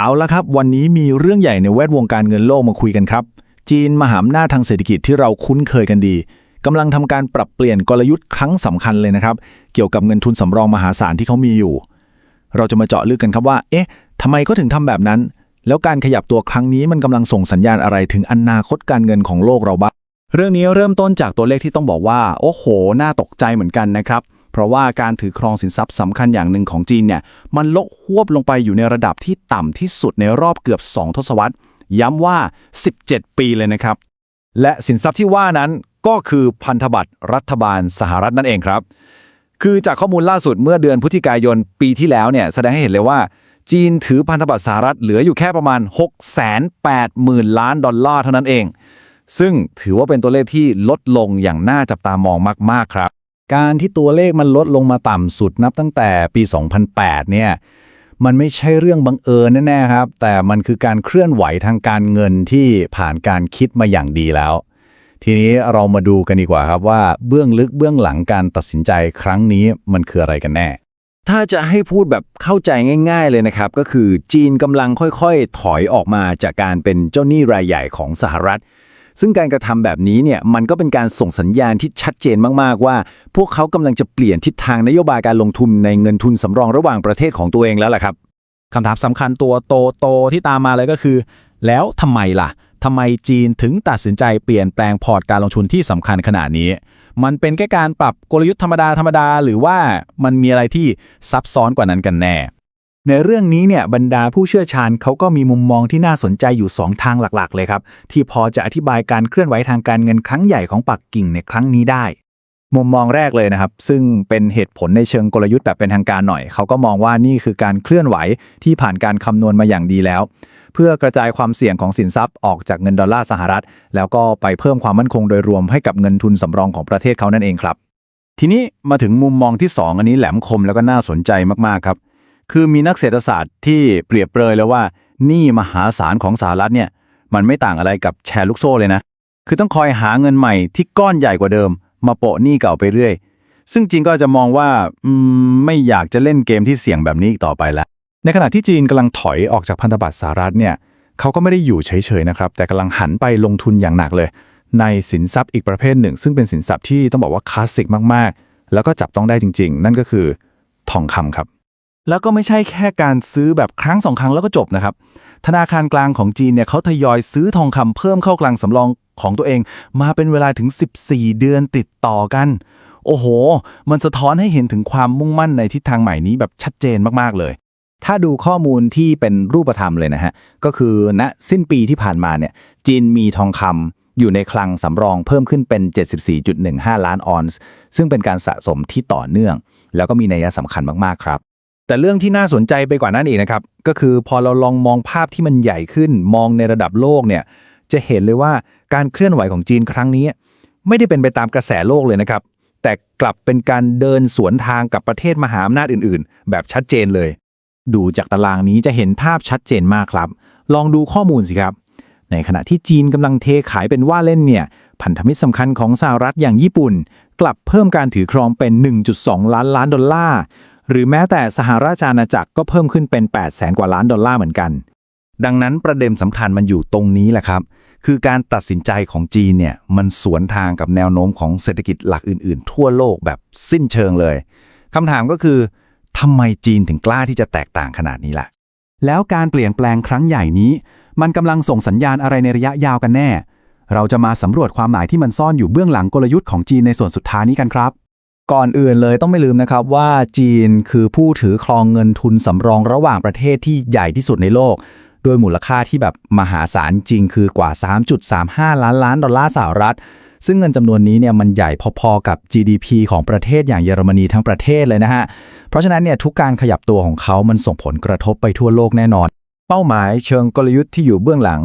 เอาละครับ วันนี้มีเรื่องใหญ่ในแวดวงการเงินโลกมาคุยกันครับ จีนมหาอำนาจทางเศรษฐกิจที่เราคุ้นเคยกันดีกำลังทำการปรับเปลี่ยนกลยุทธ์ครั้งสำคัญเลยนะครับ เกี่ยวกับเงินทุนสำรองมหาศาลที่เขามีอยู่ เราจะมาเจาะลึกกันครับว่า เอ๊ะทำไมเขาถึงทำแบบนั้น แล้วการขยับตัวครั้งนี้มันกำลังส่งสัญญาณอะไรถึงอนาคตการเงินของโลกเราบ้างเรื่องนี้เริ่มต้นจากตัวเลขที่ต้องบอกว่า โอ้โห น่าตกใจเหมือนกันนะครับ เพราะว่าการถือครองสินทรัพย์สำคัญอย่างหนึ่งของจีนเนี่ยมันลดหวบลงไปอยู่ในระดับที่ต่ำที่สุดในรอบเกือบ 2 ทศวรรษ ย้ำว่า 17 ปีเลยนะครับ และสินทรัพย์ที่ว่านั้นก็คือพันธบัตรรัฐบาลสหรัฐนั่นเองครับ คือจากข้อมูลล่าสุดเมื่อเดือนพฤศจิกายนปีที่แล้วเนี่ยแสดงให้เห็นเลยว่าจีนถือพันธบัตรสหรัฐเหลืออยู่แค่ประมาณ 680,000 ล้านดอลลาร์เท่านั้นเอง ซึ่งถือว่าเป็นตัวเลขที่ลดลงอย่างน่าจับตามองมาก ๆ ครับ การที่ตัวเลขมันลดลงมาต่ำสุดนับตั้งแต่ปี 2008 เนี่ย มันไม่ใช่เรื่องบังเอิญแน่ๆครับ แต่มันคือการเคลื่อนไหวทางการเงินที่ผ่านการคิดมาอย่างดีแล้ว ทีนี้เรามาดูกันดีกว่าครับว่าเบื้องลึกเบื้องหลังการตัดสินใจครั้งนี้มันคืออะไรกันแน่ ถ้าจะให้พูดแบบเข้าใจง่าย ๆเลยนะครับ ก็คือจีนกำลังค่อยๆ ถอยออกมาจากการเป็นเจ้าหนี้รายใหญ่ของสหรัฐ ซึ่งการกระทำแบบนี้เนี่ยมันก็เป็นการส่งสัญญาณที่ชัดเจนมากๆว่า พวกเขากำลังจะเปลี่ยนทิศทางนโยบายการลงทุนในเงินทุนสำรองระหว่างประเทศของตัวเองแล้วล่ะครับคำถามสำคัญตัวโตโตที่ตามมาเลยก็คือ แล้วทำไมล่ะทำไมจีนถึงตัดสินใจเปลี่ยนแปลงพอร์ตการลงทุนที่สำคัญขนาดนี้ มันเป็นแค่การปรับกลยุทธ์ธรรมดาธรรมดา หรือว่ามันมีอะไรที่ซับซ้อนกว่านั้นกันแน่ ในเรื่องนี้เนี่ยบรรดาผู้เชี่ยวชาญเขาก็มีมุมมองที่น่าสนใจอยู่ 2 ทางหลักๆ เลยครับ ที่พอจะอธิบายการเคลื่อนไหวทางการเงินครั้งใหญ่ของปักกิ่งในครั้งนี้ได้ มุมมองแรกเลยนะครับ ซึ่งเป็นเหตุผลในเชิงกลยุทธ์แบบเป็นทางการหน่อย เขาก็มองว่านี่คือการเคลื่อนไหวที่ผ่านการคำนวณมาอย่างดีแล้ว เพื่อกระจายความเสี่ยงของสินทรัพย์ออกจากเงินดอลลาร์สหรัฐ แล้วก็ไปเพิ่มความมั่นคงโดยรวมให้กับเงินทุนสำรองของประเทศเขานั่นเองครับ ทีนี้มาถึงมุมมองที่ 2 อันนี้แหลมคมแล้วก็น่าสนใจมากๆครับ คือมีนักเศรษฐศาสตร์ที่เปรียบเปรยแล้วว่าหนี้มหาศาลของสหรัฐเนี่ยมันไม่ต่างอะไรกับแชร์ลูกโซ่เลยนะ คือต้องคอยหาเงินใหม่ที่ก้อนใหญ่กว่าเดิม มาโปะหนี้เก่าไปเรื่อย ซึ่งจริงก็จะมองว่าไม่อยากจะเล่นเกมที่เสี่ยงแบบนี้อีกต่อไปแล้ว ในขณะที่จีนกำลังถอยออกจากพันธบัตรสหรัฐเนี่ยเขาก็ไม่ได้อยู่เฉยๆนะครับ แต่กำลังหันไปลงทุนอย่างหนักเลย ในสินทรัพย์อีกประเภทหนึ่ง ซึ่งเป็นสินทรัพย์ที่ต้องบอกว่าคลาสสิกมากๆ แล้วก็จับต้องได้จริง ๆ นั่นก็คือทองคำครับ แล้วก็ไม่ใช่แค่การซื้อแบบครั้งสองครั้งแล้วก็จบนะครับ ธนาคารกลางของจีนเนี่ยเขาทยอยซื้อทองคำเพิ่มเข้ากลางสำรองของตัวเอง มาเป็นเวลาถึง 14 เดือนติดต่อกัน โอ้โห มันสะท้อนให้เห็นถึงความมุ่งมั่นในทิศทางใหม่นี้แบบชัดเจนมากๆเลย ถ้าดูข้อมูลที่เป็นรูปธรรมเลยนะฮะ ก็คือณสิ้นปีที่ผ่านมาเนี่ยจีนมีทองคำอยู่ในคลังสำรองเพิ่มขึ้นเป็น 74.15 ล้านออนซ์ซึ่งเป็นการสะสมที่ต่อเนื่อง แล้วก็มีนัยสำคัญมากๆครับ แต่เรื่องที่น่าสนใจไปกว่านั้นอีกนะครับ ก็คือพอเราลองมองภาพที่มันใหญ่ขึ้นมองในระดับโลกเนี่ยจะเห็นเลยว่าการเคลื่อนไหวของจีนครั้งนี้ ไม่ได้เป็นไปตามกระแสโลกเลยนะครับ แต่กลับเป็นการเดินสวนทางกับประเทศมหาอำนาจอื่น ๆ แบบชัดเจนเลย ดูจากตารางนี้จะเห็นภาพชัดเจนมากครับ ลองดูข้อมูลสิครับ ในขณะที่จีนกำลังเทขายเป็นว่าเล่นเนี่ยพันธมิตรสำคัญของสหรัฐอย่างญี่ปุ่น กลับเพิ่มการถือครองเป็น 1.2 ล้านล้านดอลลาร์ หรือแม้แต่สหราชอาณาจักรก็เพิ่มขึ้นเป็น 8 0 0แสนกว่าล้านดอลลาร์เหมือนกัน ดังนั้นประเด็นสำคัญมันอยู่ตรงนี้แหละครับ คือการตัดสินใจของจีนเนี่ยมันสวนทางกับแนวโน้มของเศรษฐกิจหลักอื่น ๆ ทั่วโลกแบบสิ้นเชิงเลยคำถามก็คือทำไมจีนถึงกล้าที่จะแตกต่างขนาดนี้ล่ะ แล้วการเปลี่ยนแปลงครั้งใหญ่นี้ มันกำลังส่งสัญญาณอะไรในระยะยาวกันแน่ เราจะมาสำรวจความหมายที่มันซ่อนอยู่เบื้องหลังกลยุทธ์ของจีนในส่วนสุดท้ายนี้กันครับ ก่อนอื่นเลยต้องไม่ลืมนะครับว่าจีนคือผู้ถือครองเงินทุนสำรองระหว่างประเทศที่ใหญ่ที่สุดในโลกโดยมูลค่าที่แบบมหาศาลจริงคือกว่า 3.35 ล้านล้านดอลลาร์สหรัฐ ซึ่งเงินจำนวนนี้เนี่ยมันใหญ่พอๆกับ GDP ของประเทศอย่างเยอรมนีทั้งประเทศเลยนะฮะ เพราะฉะนั้นเนี่ยทุกการขยับตัวของเขามันส่งผลกระทบไปทั่วโลกแน่นอนเป้าหมายเชิงกลยุทธ์ที่อยู่เบื้องหลัง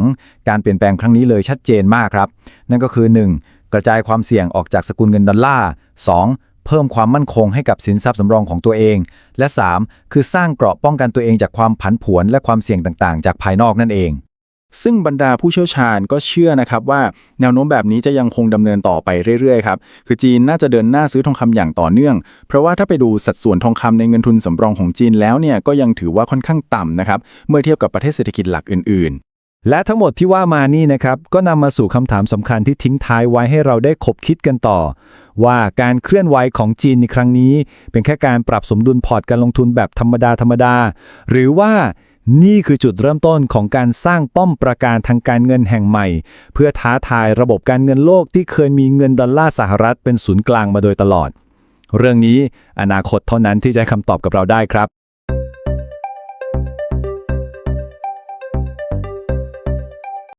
การเปลี่ยนแปลงครั้งนี้เลยชัดเจนมากครับ นั่นก็คือ 1. กระจายความเสี่ยงออกจากสกุลเงินดอลลาร์ 2. เพิ่มความมั่นคงให้กับสินทรัพย์สำรองของตัวเอง และ 3. คือสร้างเกราะป้องกันตัวเองจากความผันผวนและความเสี่ยงต่างๆ จากภายนอกนั่นเอง ซึ่งบรรดาผู้เชี่ยวชาญก็เชื่อนะครับว่าแนวโน้มแบบนี้จะยังคงดำเนินต่อไปเรื่อยๆครับคือจีนน่าจะเดินหน้าซื้อทองคำอย่างต่อเนื่อง เพราะว่าถ้าไปดูสัดส่วนทองคำในเงินทุนสำรองของจีนแล้วเนี่ยก็ยังถือว่าค่อนข้างต่ำนะครับเมื่อเทียบกับประเทศเศรษฐกิจหลักอื่น และทั้งหมดที่ว่ามานี่นะครับ ก็นำมาสู่คำถามสำคัญที่ทิ้งท้ายไว้ให้เราได้คบคิดกันต่อ ว่าการเคลื่อนไหวของจีนในครั้งนี้ เป็นแค่การปรับสมดุลพอร์ตการลงทุนแบบธรรมดาธรรมดา หรือว่านี่คือจุดเริ่มต้นของการสร้างป้อมประการทางการเงินแห่งใหม่ เพื่อท้าทายระบบการเงินโลกที่เคยมีเงินดอลลาร์สหรัฐเป็นศูนย์กลางมาโดยตลอด เรื่องนี้อนาคตเท่านั้นที่จะให้คำตอบกับเราได้ครับ